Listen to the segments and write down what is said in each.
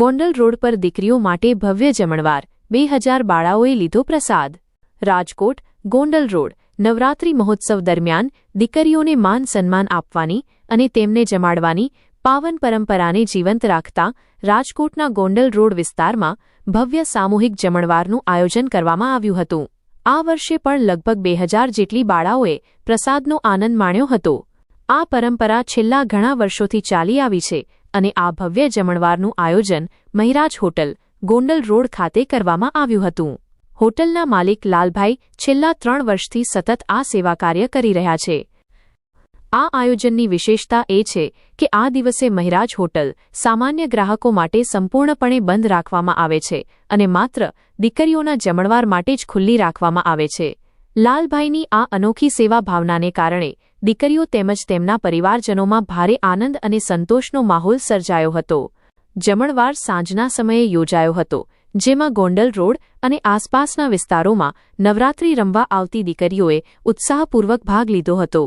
Gondal road પર દીકરીઓ માટે ભવ્ય જમણવાર, બે હજાર બાળાઓએ લીધો પ્રસાદ. રાજકોટ, ગોંડલ રોડ, નવરાત્રિ મહોત્સવ દરમિયાન દીકરીઓને માન સન્માન આપવાની અને તેમને જમાડવાની પાવન પરંપરાને જીવંત રાખતા રાજકોટના ગોંડલ રોડ વિસ્તારમાં ભવ્ય સામૂહિક જમણવારનું આયોજન કરવામાં આવ્યું હતું. આ વર્ષે પણ લગભગ બે હજાર જેટલી બાળાઓએ પ્રસાદનો આનંદ માણ્યો હતો. આ પરંપરા છેલ્લા ઘણા વર્ષોથી ચાલી આવી છે અને આ ભવ્ય જમણવારનું આયોજન મહિરાજ હોટલ, ગોંડલ રોડ ખાતે કરવામાં આવ્યું હતું. હોટલના માલિક લાલભાઈ છેલ્લા ત્રણ વર્ષથી સતત આ સેવા કાર્ય કરી રહ્યા છે. આ આયોજનની વિશેષતા એ છે કે આ દિવસે મહિરાજ હોટલ સામાન્ય ગ્રાહકો માટે સંપૂર્ણપણે બંધ રાખવામાં આવે છે અને માત્ર દીકરીઓના જમણવાર માટે જ ખુલ્લી રાખવામાં આવે છે. લાલભાઈની આ અનોખી સેવા ભાવનાને કારણે દીકરીઓ તેમજ તેમના પરિવારજનોમાં ભારે આનંદ અને સંતોષનો માહોલ સર્જાયો હતો. જમણવાર સાંજના સમયે યોજાયો હતો, જેમાં ગોંડલ રોડ અને આસપાસના વિસ્તારોમાં નવરાત્રિ રમવા આવતી દીકરીઓએ ઉત્સાહપૂર્વક ભાગ લીધો હતો.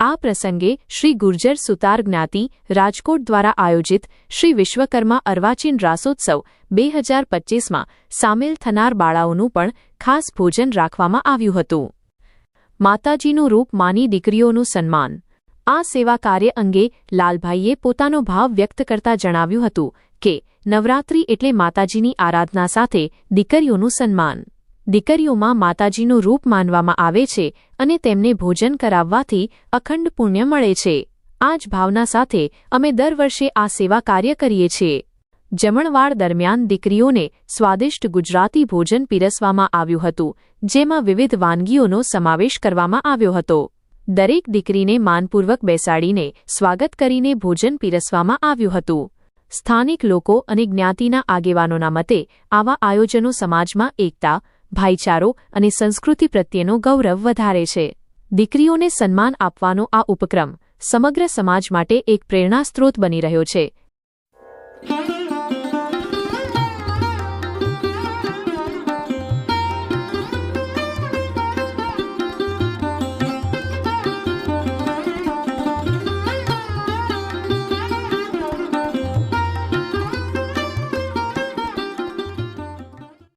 આ પ્રસંગે શ્રી ગુર્જર સુતાર જ્ઞાતિ રાજકોટ દ્વારા આયોજિત શ્રી વિશ્વકર્મા અર્વાચીન રાસોત્સવ બે હજાર પચ્ચીસમાં સામેલ થનાર બાળાઓનું પણ ખાસ ભોજન રાખવામાં આવ્યું હતું. માતાજીનું રૂપ માની દીકરીઓનું સન્માન. આ સેવા કાર્ય અંગે લાલભાઈએ પોતાનો ભાવ વ્યક્ત કરતા જણાવ્યું હતું કે, નવરાત્રિ એટલે માતાજીની આરાધના સાથે દીકરીઓનું સન્માન. દીકરીઓમાં માતાજીનું રૂપ માનવામાં આવે છે અને તેમને ભોજન કરાવવાથી અખંડ પુણ્ય મળે છે. આ જ ભાવના સાથે અમે દર વર્ષે આ સેવા કાર્ય કરીએ છીએ. જમણવાર દરમિયાન દીકરીઓને સ્વાદિષ્ટ ગુજરાતી ભોજન પીરસવામાં આવ્યું હતું, જેમાં વિવિધ વાનગીઓનો સમાવેશ કરવામાં આવ્યો હતો. દરેક દીકરીને માનપૂર્વક બેસાડીને સ્વાગત કરીને ભોજન પીરસવામાં આવ્યું હતું. સ્થાનિક લોકો અને જ્ઞાતિના આગેવાનોના મતે, આવા આયોજનો સમાજમાં એકતા, ભાઈચારો અને સંસ્કૃતિ પ્રત્યેનો ગૌરવ વધારે છે. દીકરીઓને સન્માન આપવાનો આ ઉપક્રમ સમગ્ર સમાજ માટે એક પ્રેરણાસ્ત્રોત બની રહ્યો છે.